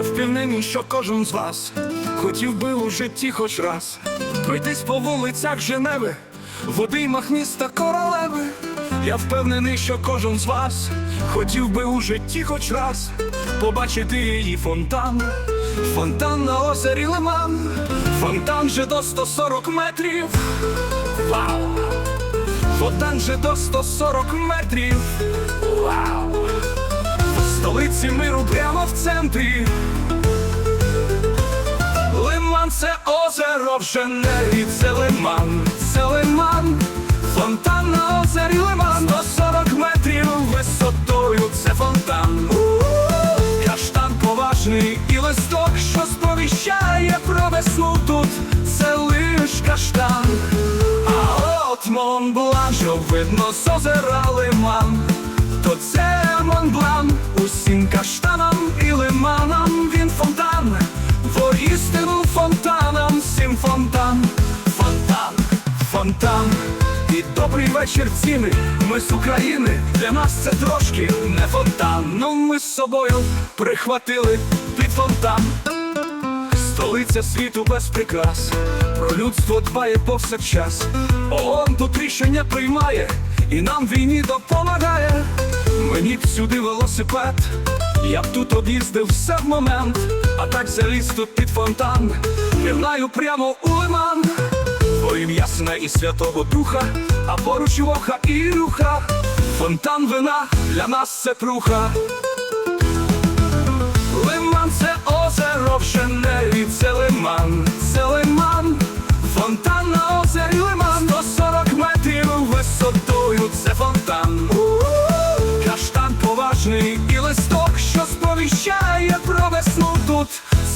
Я впевнений, що кожен з вас хотів би у житті хоч раз пройтись по вулицях Женеви, в обіймах міста королеви. Я впевнений, що кожен з вас хотів би у житті хоч раз побачити її фонтан, фонтан на озері Лиман, фонтан же до 140 метрів. Вау! Фонтан же до 140 метрів. Столиці миру прямо в центрі. Лиман це озеро в Женеві, це лиман, це лиман, фонтан на озері лиман, 140 метрів висотою, це фонтан. Каштан поважний і листок, що сповіщає про весну тут, це лиш каштан. А от Монблан, що видно з озера лиман, це Монблан, усім каштанам і лиманам він фонтан, воістину фонтанам, всім фонтан, фонтан, фонтан. І добрий вечір ціни, ми з України, для нас це трошки не фонтан. Ну ми з собою прихватили під фонтан. Столиця світу без прикрас, людство дбає повсякчас. ООН тут рішення приймає і нам війні допомагає. Мені б сюди велосипед, я б тут об'їздив все в момент, а так заліз тут під фонтан, пірнаю прямо у лиман. Во ім'я Сина і Святого Духа, а поруч воха і руха. Фонтан вина для нас це пруха. Лиман це озеро в Женеві, це лиман, це лиман,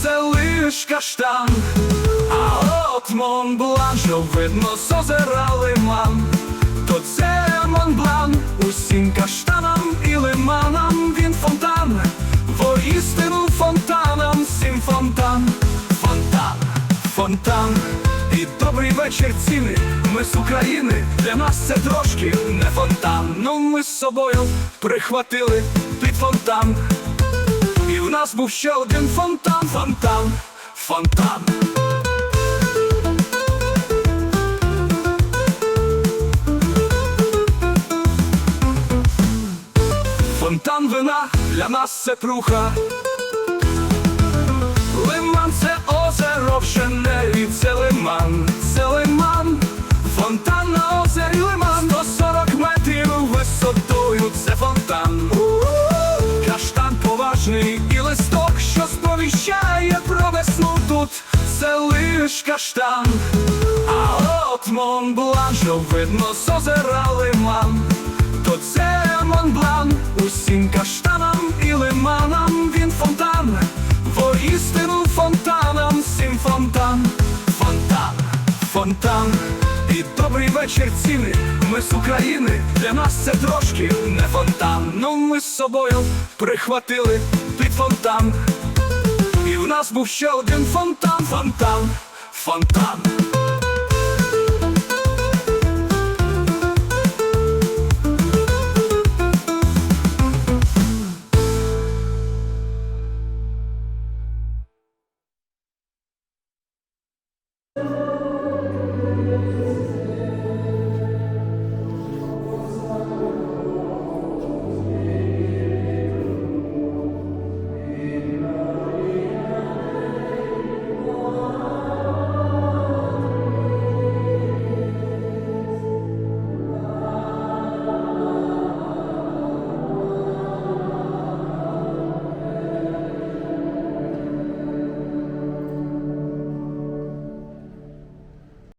це лиш каштан. А от Монблан, що видно з озера лиман, то це Монблан, усім каштанам і лиманам він фонтан. Воістину фонтаном, сім фонтан, фонтан, фонтан. І добрий вечір ціни, ми з України, для нас це трошки не фонтан. Ну ми з собою прихватили під фонтан. Нас був ще один фонтан, фонтан, фонтан. Фонтан вина для нас це пруха. Лиман це озеро в Женеві, це лиман, це лиман, фонтан на озері лиман, 140 метрів висотою, це фонтан. Каштан поважний це лиш каштан. А от Монблан, що видно з озера лиман, то це Монблан, усім каштанам і лиманам він фонтан, воістину фонтанам, всім фонтан, фонтан, фонтан. І добрий вечір ціни, ми з України, для нас це трошки не фонтан. Ну ми з собою прихватили під фонтан нас був ще один фонтан, фонтан, фонтан.